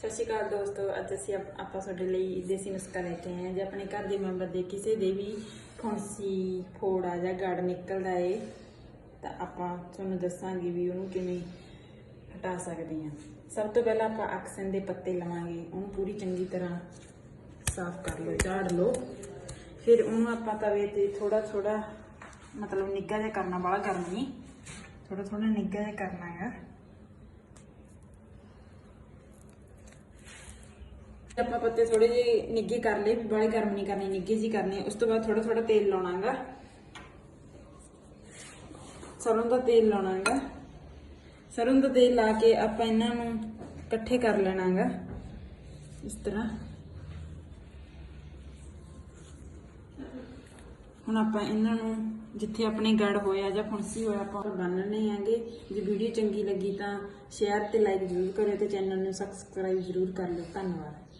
ਸਤਿ ਸ਼੍ਰੀ ਅਕਾਲ ਦੋਸਤੋ, ਅੱਜ ਅਸੀਂ ਆਪ- ਆਪਾਂ ਤੁਹਾਡੇ ਲਈ ਦੇਸੀ ਨੁਸਖਾ ਲੈ ਕੇ ਆਏ ਹਾਂ ਜੇ ਆਪਣੇ ਘਰ ਦੇ ਮੈਂਬਰ ਦੇ ਕਿਸੇ ਦੇ ਵੀ ਫੁੰਸੀ, ਫੋੜਾ ਜਾਂ ਗੜ ਨਿਕਲਦਾ ਏ, ਤਾਂ ਆਪਾਂ ਤੁਹਾਨੂੰ ਦੱਸਾਂਗੇ ਵੀ ਉਹਨੂੰ ਕਿਵੇਂ ਹਟਾ ਸਕਦੇ ਹਾਂ। ਸਭ ਤੋਂ ਪਹਿਲਾਂ ਆਪਾਂ ਅਕਸਨ ਦੇ ਪੱਤੇ ਲਵਾਂਗੇ, ਉਹਨੂੰ ਪੂਰੀ ਚੰਗੀ ਤਰ੍ਹਾਂ ਸਾਫ਼ ਕਰ ਲਓ, ਝਾੜ ਲਓ। ਫਿਰ ਉਹਨੂੰ ਆਪਾਂ ਤਵੇ ਤੇ ਥੋੜਾ ਥੋੜਾ ਮਤਲਬ ਨਿੱਘਾ ਜਿਹਾ ਕਰਨਾ, ਬਾਹਲਾ ਗਰਮ ਨਹੀਂ ਥੋੜਾ ਥੋੜਾ ਨਿੱਘਾ ਜਿਹਾ ਕਰਨਾ ਹੈ ਆਪਾਂ ਪੱਤੇ ਥੋੜੇ ਜਿਹੇ ਨਿੱਘੇ ਕਰ ਲਏ ਵੀ ਬਾਹਲੇ ਗਰਮ ਨਹੀਂ ਕਰਨੇ, ਨਿੱਘੇ ਜੀ ਕਰਨੇ। ਉਸ ਤੋਂ ਬਾਅਦ ਥੋੜਾ ਥੋੜਾ ਤੇਲ ਲਾਉਣਾਗਾ। ਸਰੋਂ ਦਾ ਤੇਲ ਲਾਉਣਾਗਾ। ਸਰੋਂ ਦਾ ਤੇਲ ਲਾ ਕੇ ਆਪਾਂ ਇਹਨਾਂ ਨੂੰ ਇਕੱਠੇ ਕਰ ਲੈਣਾਗਾ। ਇਸ ਤਰ੍ਹਾਂ। ਹੁਣ ਆਪਾਂ ਇਹਨਾਂ ਨੂੰ ਜਿੱਥੇ ਆਪਣੇ ਗੜ ਹੋਇਆ ਜਾਂ ਫੁਣਸੀ ਹੋਇਆ, ਆਪਾਂ ਉਹ ਬੰਨਣੇ ਆਂਗੇ ਜੇ ਵੀਡੀਓ ਚੰਗੀ ਲੱਗੀ ਤਾਂ ਸ਼ੇਅਰ ਤੇ ਲਾਈਕ ਜ਼ਰੂਰ ਕਰਿਓ ਤੇ ਚੈਨਲ ਨੂੰ ਸਬਸਕ੍ਰਾਈਬ ਜ਼ਰੂਰ ਕਰ ਲਿਓ। ਧੰਨਵਾਦ।